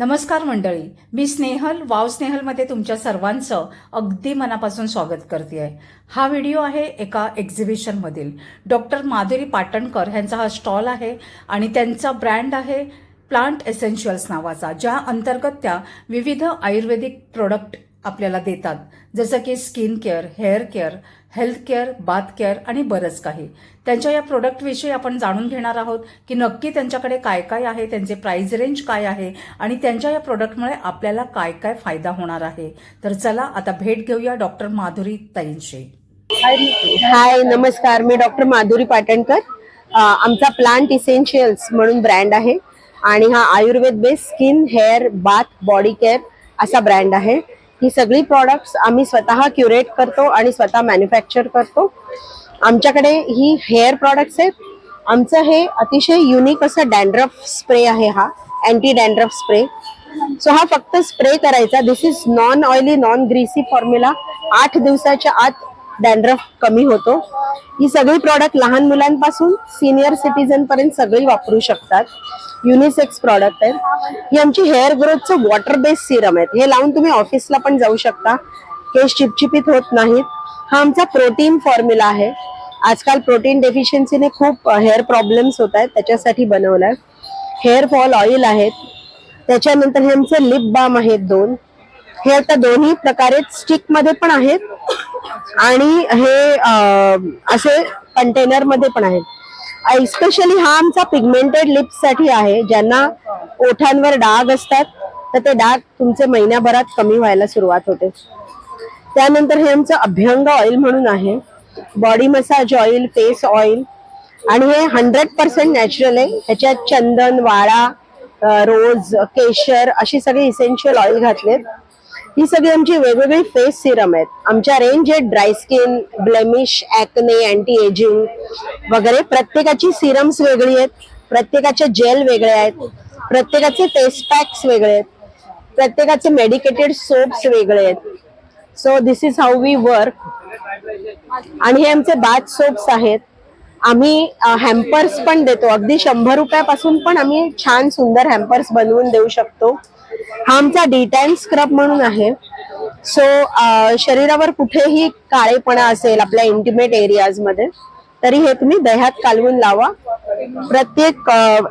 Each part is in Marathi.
नमस्कार मंडळी. मी स्नेहल वाव स्नेहलमध्ये तुमच्या सर्वांचं अगदी मनापासून स्वागत करते आहे हा व्हिडिओ आहे एका एक्झिबिशनमधील. डॉक्टर माधुरी पाटणकर ह्यांचा हा स्टॉल आहे आणि त्यांचा ब्रँड आहे प्लांट एसेन्शियल्स नावाचा ज्या अंतर्गत त्या विविध आयुर्वेदिक प्रोडक्ट आपल्याला देतात. जसं की skin care hair care health care bath care आणि बरंच काही. त्यांच्या या प्रोडक्टविषयी आपण जाणून घेणार आहोत की नक्की त्यांच्याकडे काय काय आहे त्यांचे प्राइस रेंज काय आहे आणि त्यांच्या या प्रोडक्टमुळे आपल्याला काय काय फायदा होणार आहे. तर चला आता भेट घेऊया डॉक्टर माधुरी ताईंशी. हाय नमस्कार. मी डॉक्टर माधुरी पाटणकर. आमचा प्लांट इसेन्शियल्स म्हणून ब्रँड आहे आणि हा Ayurveda based skin hair bath body care असा ब्रँड आहे. ही सगळी प्रॉडक्ट्स आम्ही स्वतः क्युरेट करतो आणि स्वतः मॅन्युफॅक्चर करतो. आमच्याकडे ही हेअर प्रॉडक्ट्स आहेत. आमचं हे अतिशय युनिक असं डॅन्ड्रफ स्प्रे आहे हा अँटी डॅन्ड्रफ स्प्रे सो हा फक्त स्प्रे करायचा. This is non oily non greasy formula आठ दिवसाच्या आत डॅन्ड्रफ कमी होतो. ही सगळी प्रॉडक्ट लहान मुलांपासून सिनियर सिटीजन पर्यंत सगळी वापरू शकतात. युनिसेक्स प्रॉडक्ट आहेत. ही आमची हेअर ग्रोथचं वॉटर बेस्ड सिरम आहेत. हे लावून तुम्ही ऑफिसला पण जाऊ शकता. केस चिपचिपीत होत नाहीत. हा आमचा प्रोटीन फॉर्म्युला आहे. आजकाल प्रोटीन डेफिशियन्सीने खूप हेअर प्रॉब्लेम्स होत आहेत. त्याच्यासाठी बनवलाय. हेअर फॉल ऑइल आहेत. त्याच्यानंतर हे आमचे लिप बाम आहेत दोन. हे आता दोन्ही प्रकारे स्टिकमध्ये पण आहेत. आणि हे असे कंटेनरमध्ये पण आहेत. स्पेशली हा आमचा पिगमेंटेड लिप्ससाठी आहे ज्यांना ओठांवर डाग असतात तर ते डाग तुमचे महिन्याभरात कमी व्हायला सुरुवात होते. त्यानंतर हे आमचं अभ्यंग ऑइल म्हणून आहे. Body massage oil face oil आणि हे हंड्रेड पर्सेंट नॅचरल आहे. ह्याच्यात चंदन वाळा रोज केशर अशी सगळी इसेन्शियल ऑइल घातलेत. ही सगळी आमची वेगवेगळी फेस सिरम आहेत. आमच्या रेंज आहेत dry skin blemish acne anti aging वगैरे. प्रत्येकाची सिरम्स वेगळी आहेत. प्रत्येकाचे जेल वेगळे आहेत. प्रत्येकाचे फेस पॅक्स वेगळे आहेत. प्रत्येकाचे मेडिकेटेड सोप्स वेगळे आहेत. So this is how we work आणि हे आमचे बाथ सोप्स आहेत. आम्ही हॅम्पर्स पण देतो. अगदी शंभर रुपयापासून पण आम्ही छान सुंदर हॅम्पर्स बनवून देऊ शकतो. हा आमचा टाइम स्क्रब म्हणून आहे. सो शरीरावर कुठेही काळेपणा असेल आपल्या इंटिमेट एरियाजमध्ये तरी हे तुम्ही दह्यात कालवून लावा. प्रत्येक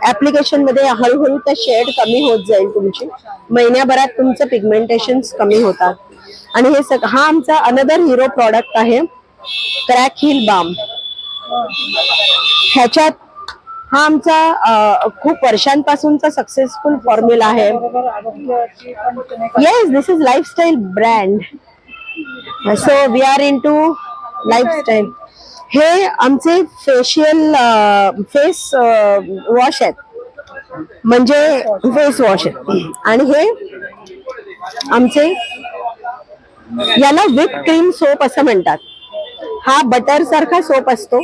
ऍप्लिकेशनमध्ये हळूहळू त्या शेड कमी होत जाईल तुमची. महिन्याभरात तुमचं पिगमेंटेशन कमी होतात. आणि हे सग हा आमचा अनदर हिरो प्रॉडक्ट आहे. क्रॅक हिल बाम ह्याच्यात हा आमचा खूप वर्षांपासूनचा सक्सेसफुल फॉर्म्युला आहे. Yes this is lifestyle brand so we are into lifestyle हे आमचे फेशियल फेस वॉश आहेत. म्हणजे फेस वॉश आहेत. आणि हे आमचे याला विप क्रीम सोप असं म्हणतात. हा बटर सारखा सोप असतो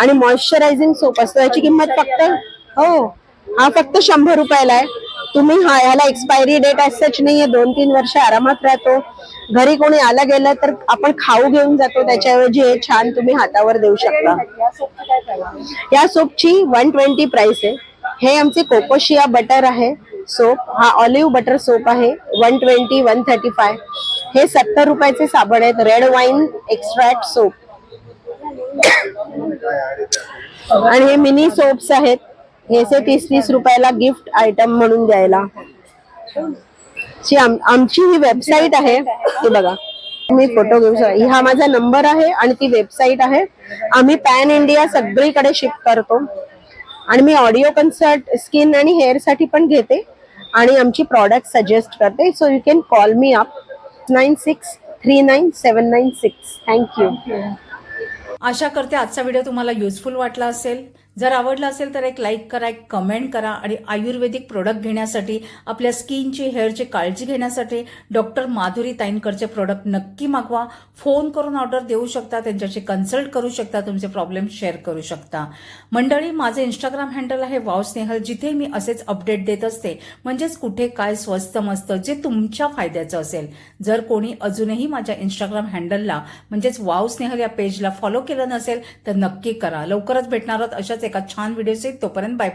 आणि मॉइश्चरायझिंग सोप असतो. याची किंमत फक्त हो हा फक्त शंभर रुपयाला आहे. तुम्ही हा ह्याला एक्सपायरी डेट सच नाहीये. दोन तीन वर्ष आरामात राहतो. घरी कोणी आलं गेलं तर आपण खाऊ घेऊन जातो. त्याच्याऐवजी हे छान तुम्ही हातावर देऊ शकता. या सोपची वन ट्वेंटी प्राइस आहे. हे आमचे कोकोशिया बटर आहे. सोप हा ऑलिव्ह बटर सोप आहे. One twenty one thirty five हे सत्तर रुपयाचे साबण आहेत. रेड वाईन एक्स्ट्रॅक्ट सोप आणि हे मिनी सोप्स आहेत. हे से तीस तीस रुपयाला गिफ्ट आयटम म्हणून द्यायला. आम- आमची ही वेबसाईट आहे. ती बघा. मी फोटो घेऊ शकतो. हा माझा नंबर आहे आणि ती वेबसाईट आहे. आम्ही पॅन इंडिया सगळीकडे शिफ्ट करतो. आणि मी ऑडिओ कन्सर्ट स्किन आणि हेअरसाठी पण घेते. आणि आमची प्रॉडक्ट सजेस्ट करते. So you can call me up nine six three nine seven nine six thank you आशा करते आजचा व्हिडिओ तुम्हाला युजफुल वाटला असेल. जर आवडलं असेल तर एक लाईक करा एक कमेंट करा आणि आयुर्वेदिक प्रोडक्ट घेण्यासाठी आपल्या स्किनची हेअरची काळजी घेण्यासाठी डॉक्टर माधुरी ताईंकरचे प्रोडक्ट नक्की मागवा. फोन करून ऑर्डर देऊ शकता त्यांच्याशी कन्सल्ट करू शकता तुमचे प्रॉब्लेम शेअर करू शकता. मंडळी माझे इंस्टाग्राम हँडल आहे वाव स्नेहल जिथे मी असेच अपडेट देत असते. म्हणजेच कुठे काय स्वस्त मस्त जे तुमच्या फायद्याचं असेल. जर कोणी अजूनही माझ्या इंस्टाग्राम हँडलला म्हणजेच वाव स्नेहल या पेजला फॉलो केलं नसेल तर नक्की करा. लवकरच भेटणार आहोत अशाच एका छान व्हिडिओचे तोपर्यंत बाय